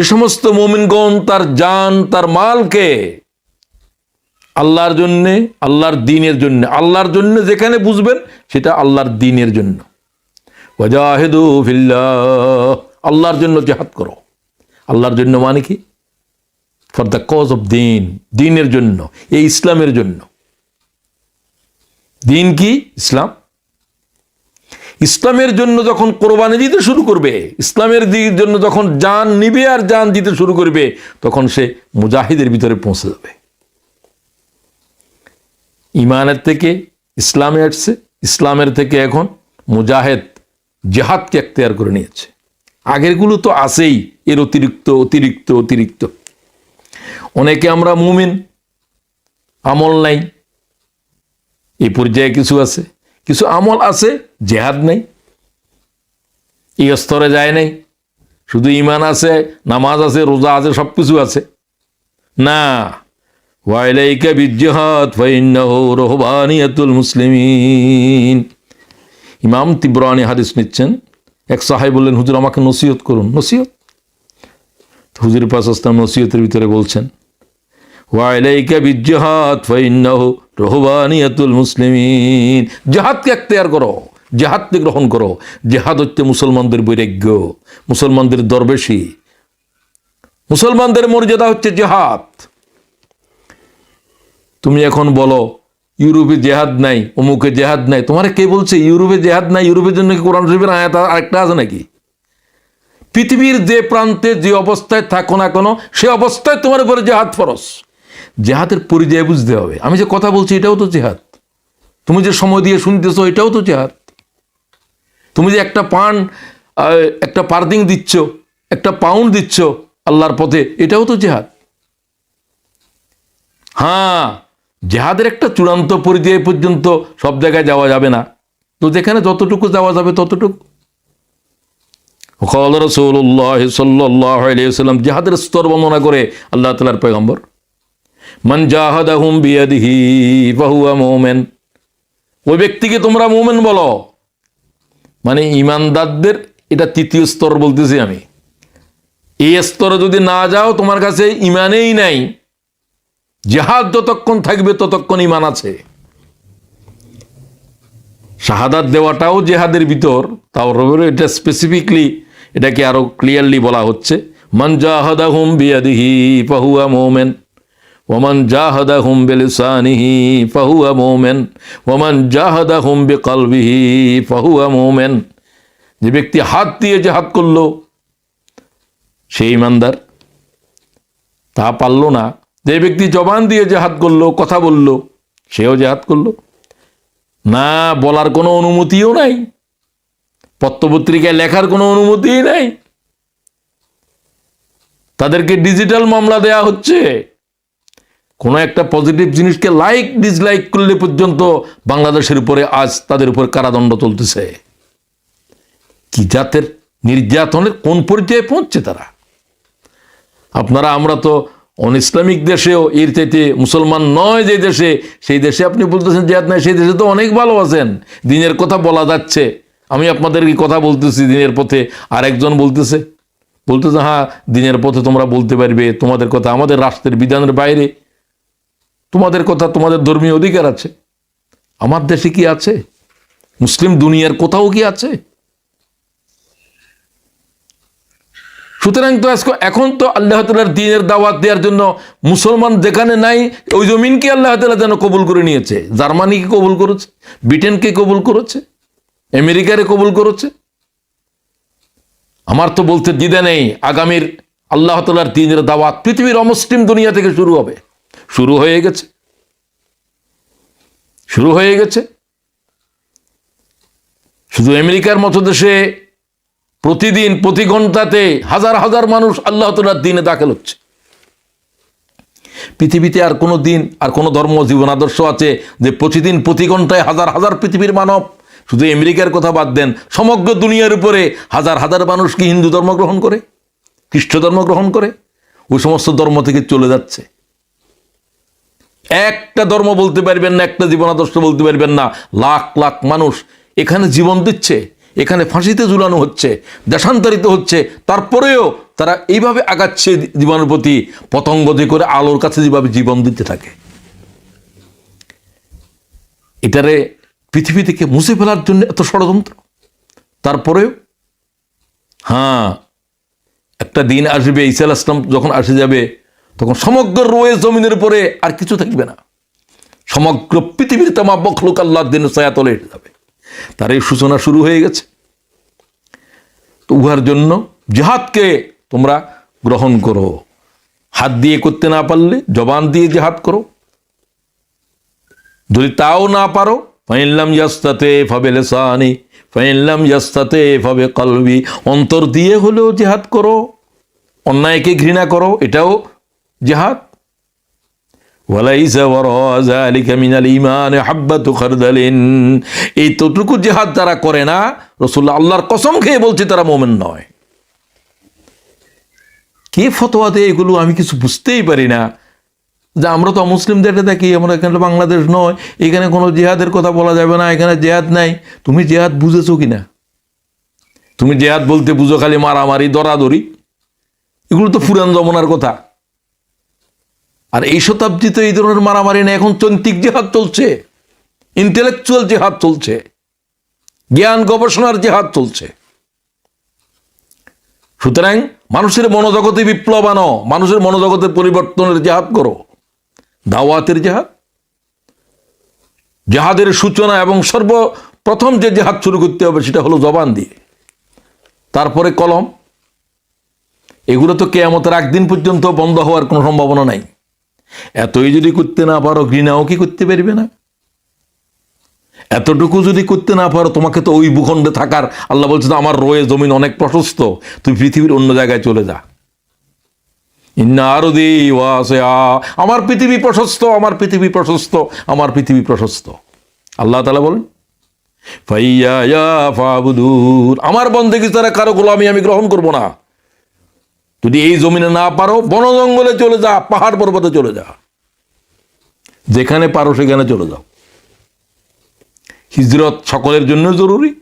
যে সমস্ত মোমিনগণ তার জান, তার মালকে আল্লাহর জন্যে, আল্লাহর দিনের জন্য, আল্লাহর জন্য যেখানে বুঝবেন, সেটা আল্লাহর দিনের জন্য। ওয়াজাহিদু আল্লাহর জন্য জেহাদ করো। আল্লাহর জন্য মানে কি? ফর দ্য কজ অফ দিন দিনের জন্য, এই ইসলামের জন্য। দিন কি? ইসলাম। ইসলামের জন্য যখন কোরবানি দিতে শুরু করবে, ইসলামের জন্য যখন জান নিবে আর জান দিতে শুরু করবে, তখন সে মুজাহিদের ভিতরে পৌঁছে যাবে। ইমানের থেকে ইসলামে আসছে, ইসলামের থেকে এখন মুজাহেদ জেহাদকে এখতিয়ার করে নিয়েছে। আগেরগুলো তো আছেই, এর অতিরিক্ত অতিরিক্ত অতিরিক্ত। অনেকে আমরা মুমিন, আমল নাই এই পর্যায়ে কিছু আছে। কিছু আমল আছে, জেহাদ নেই এই স্তরে যায় নাই, শুধু ইমান আছে, নামাজ আছে, রোজা আছে সব কিছু আছে। না, ওয়াইলাইকা বিজ্জাহাদ, ফাইন্নাহু রহবানিয়াতুল মুসলিমিন। ইমাম তিব্রানি হাদিস নিচ্ছেন, এক সাহাই বললেন, হুজুর, আমাকে নসিহত করুন। নসিহত? হুজুর পাস আসলাম নসিহতের ভিতরে বলছেন, ওয়াইলাইকা বিজ্জাহাদ, ফাইন্নাহু রহবানিয়াতুল মুসলিমিন। জাহাদকে এখতিয়ার করো, জেহাদকে গ্রহণ করো। জেহাদ হচ্ছে মুসলমানদের বৈরাগ্য, মুসলমানদের দরবেশী। মুসলমানদের মর্যাদা হচ্ছে জেহাদ। তুমি এখন বলো, ইউরোপে জেহাদ নাই, অমুকে জেহাদ নাই। তোমার কে বলছে, ইউরোপে জেহাদ নাই, ইউরোপের জন্য কি কোরআন শরীফের আয়াত আরেকটা আছে নাকি? পৃথিবীর যে প্রান্তে যে অবস্থায় থাকো না কোনো, সে অবস্থায় তোমার উপরে জেহাদ ফরস জেহাদের পরিচয় বুঝতে হবে। আমি যে কথা বলছি এটাও তো জেহাদ। তুমি যে সময় দিয়ে শুনতেছো এটাও তো জেহাদ। তুমি যে একটা পান একটা পার্দিং দিচ্ছ, একটা পাউন্ড দিচ্ছ আল্লাহর পথে, এটাও তো জেহাদ। হ্যাঁ জেহাদের একটা চূড়ান্ত পরিচয় পর্যন্ত সব জায়গায় যাওয়া যাবে না। তো যেখানে যতটুকু যাওয়া যাবে ততটুকু। কল আলিয়াল্লাম জেহাদের স্তর বর্ণনা করে আল্লাহ তালার পয়গম্বর। মান জাহাদাহুম বিয়াদিহি, ফাহুয়া মোমেন। ওই ব্যক্তিকে তোমরা মোমেন বলো। মানে ইমানদারদের এটা তৃতীয় স্তর বলতেছি আমি। এই স্তরে যদি না যাও, তোমার কাছে ইমানেই নাই। জেহাদ যতক্ষণ থাকবে, ততক্ষণ ইমান আছে। শাহাদাত দেওয়াটাও জেহাদের ভিতর। তাও রবির এটা স্পেসিফিকলি এটাকে আরও ক্লিয়ারলি বলা হচ্ছে। মান জাহাদাহুম বিয়াদিহি, ফাহুয়া মোমেন। ওমান জাহাদাহুম বিলিসানিহি ফাহুয়া মোমেন, ওমান জাহাদাহুম বিকলবিহি ফাহুয়া মোমেন। যে ব্যক্তি হাত দিয়ে জেহাদ করল সেই ইমানদার। তা পারল না। যে ব্যক্তি জবান দিয়ে জেহাদ করল, কথা বলল, সেও জেহাদ করল। না বলার কোনো অনুমতিও নাই। পত্রপত্রিকায় লেখার কোনো অনুমতিই নাই। তাদেরকে ডিজিটাল মামলা দেয়া হচ্ছে। কোনো একটা পজিটিভ জিনিসকে লাইক ডিসলাইক করলে পর্যন্ত বাংলাদেশের উপরে আজ তাদের উপর কারাদণ্ড চলতেছে। কি জাতের নির্যাতনের কোন পর্যায়ে পৌঁছছে তারা? আপনারা, আমরা তো অন ইসলামিক দেশেও এর চাইতে মুসলমান নয় যে দেশে, সেই দেশে আপনি বলতেছেন জেহাদ নাই সেই দেশে তো অনেক ভালো আছেন। দিনের কথা বলা যাচ্ছে। আমি আপনাদেরকে কথা বলতেছি দিনের পথে? আর একজন বলতেছে বলতেছে হ্যাঁ দিনের পথে তোমরা বলতে পারবে, তোমাদের কথা আমাদের রাষ্ট্রের বিধানের বাইরে। তোমাদের কথা, তোমাদের ধর্মীয় অধিকার আছে। আমার দেশে কি আছে? মুসলিম দুনিয়ার কোথাও কি আছে? সুতরাং তো আজকে এখন তো আল্লাহ তালার দিনের দাওয়াত দেওয়ার জন্য মুসলমান যেখানে নাই, ওই জমিনকে আল্লাহ তালা যেন কবুল করে নিয়েছে? জার্মানিকে কবুল করেছে? ব্রিটেনকে কবুল করেছে? আমেরিকারে কবুল করেছে? আমার তো বলতে দিদা নেই। আগামীর আল্লাহ তালার দিনের দাওয়াত পৃথিবীর অমুসলিম দুনিয়া থেকে শুরু হবে। শুরু হয়ে গেছে। শুরু হয়ে গেছে। শুধু আমেরিকার মতো দেশে প্রতিদিন, প্রতি ঘন্টাতে হাজার হাজার মানুষ আল্লাহ তালার দিনে দাখিল হচ্ছে। পৃথিবীতে আর কোনো দিন আর কোনো ধর্ম, জীবন, আদর্শ আছে যে প্রতিদিন, প্রতি ঘন্টায় হাজার হাজার পৃথিবীর মানব। শুধু আমেরিকার কথা বাদ দেন, সমগ্র দুনিয়ার উপরে হাজার হাজার মানুষ কি হিন্দু ধর্ম গ্রহণ করে? খ্রিস্ট ধর্ম গ্রহণ করে? ওই সমস্ত ধর্ম থেকে চলে যাচ্ছে। একটা ধর্ম বলতে পারবেন না, একটা জীবন আদর্শ বলতে পারবেন না। লাখ লাখ মানুষ এখানে জীবন দিচ্ছে, এখানে ফাঁসিতে ঝুলানো হচ্ছে, দেশান্তরিত হচ্ছে, তারপরেও তারা এইভাবে আগাচ্ছে জীবনের প্রতি, পতঙ্গ পতঙ্গতি করে আলোর কাছে যেভাবে জীবন দিতে থাকে। এটারে পৃথিবী থেকে মুছে ফেলার জন্য এত ষড়যন্ত্র। তারপরেও হ্যাঁ একটা দিন আসবে, ঈসা আসলাম যখন আসে যাবে তখন সমগ্র রোয়ে জমিনের উপরে আর কিছু থাকবে না। সমগ্র পৃথিবীর তামা বখলুক আল্লাহর দিন ছায়াতলে এসে যাবে। তার এই সূচনা শুরু হয়ে গেছে। তো উহার জন্য জেহাদকে তোমরা গ্রহণ করো। হাত দিয়ে করতে না পারলে, জবান দিয়ে জেহাদ করো। যদি তাও না পারো, ফাইনলাম ইয়াস্তাতে ফাবে লেসানি, ফাইনলাম ইয়াস্তাতে ফাবে কলবি, অন্তর দিয়ে হলেও জেহাদ করো। অন্যায়কে ঘৃণা করো, এটাও জেহাদ। এই ততটুকু জেহাদ যারা করে না, রাসূলুল্লাহ আল্লাহর কসম খেয়ে বলছে তারা মুমিন নয়। কে ফতোয়া দেয় এগুলো আমি কিছু বুঝতেই পারি না। যে আমরা তো মুসলিমদের দেখি, আমরা এখানে বাংলাদেশ নয়, এখানে কোনো জেহাদের কথা বলা যাবে না, এখানে জেহাদ নাই। তুমি জেহাদ বুঝেছ কিনা? তুমি জেহাদ বলতে বুঝো খালি মারামারি, দরাদরি। এগুলো তো পুরান জমনার কথা। আর এই শতাব্দীতে এই ধরনের মারামারি নেই, এখন চৈন্তিক জেহাদ চলছে ইন্টেলেকচুয়াল জেহাদ চলছে, জ্ঞান গবেষণার জেহাদ চলছে। সুতরাং মানুষের মনোজগতে বিপ্লব আনো মানুষের মনোজগতের পরিবর্তনের জেহাদ করো। দাওয়াতের জেহাদ, জেহাদের সূচনা এবং সর্বপ্রথম যে জেহাদ শুরু করতে হবে সেটা হলো জবান দিয়ে। তারপরে কলম, এগুলো তো কেয়ামতের একদিন পর্যন্ত বন্ধ হওয়ার কোনো সম্ভাবনা নাই। এতই যদি করতে না পারো, ঘৃণাও কি করতে পারবে না? এতটুকু যদি করতে না পারো, তোমাকে তো ওই ভূখণ্ডে থাকার, আল্লাহ বলছে আমার রয়ে জমিন অনেক প্রশস্ত, তুই পৃথিবীর অন্য জায়গায় চলে যা। ইন্না আরও দি আমার পৃথিবী প্রশস্ত, আমার পৃথিবী প্রশস্ত, আমার পৃথিবী প্রশস্ত। আল্লাহ তালা বলেন, ফাইয়া ইয়া ফাবুদুর। আমার বন্দেগী তারা কারও গোলামি আমি গ্রহণ করব না। যদি এই জমিনে না পারো বন জঙ্গলে চলে যা, পাহাড় পর্বতে চলে যা। যেখানে পারো, সেখানে চলে যাও। হিজরত সকলের জন্য জরুরি।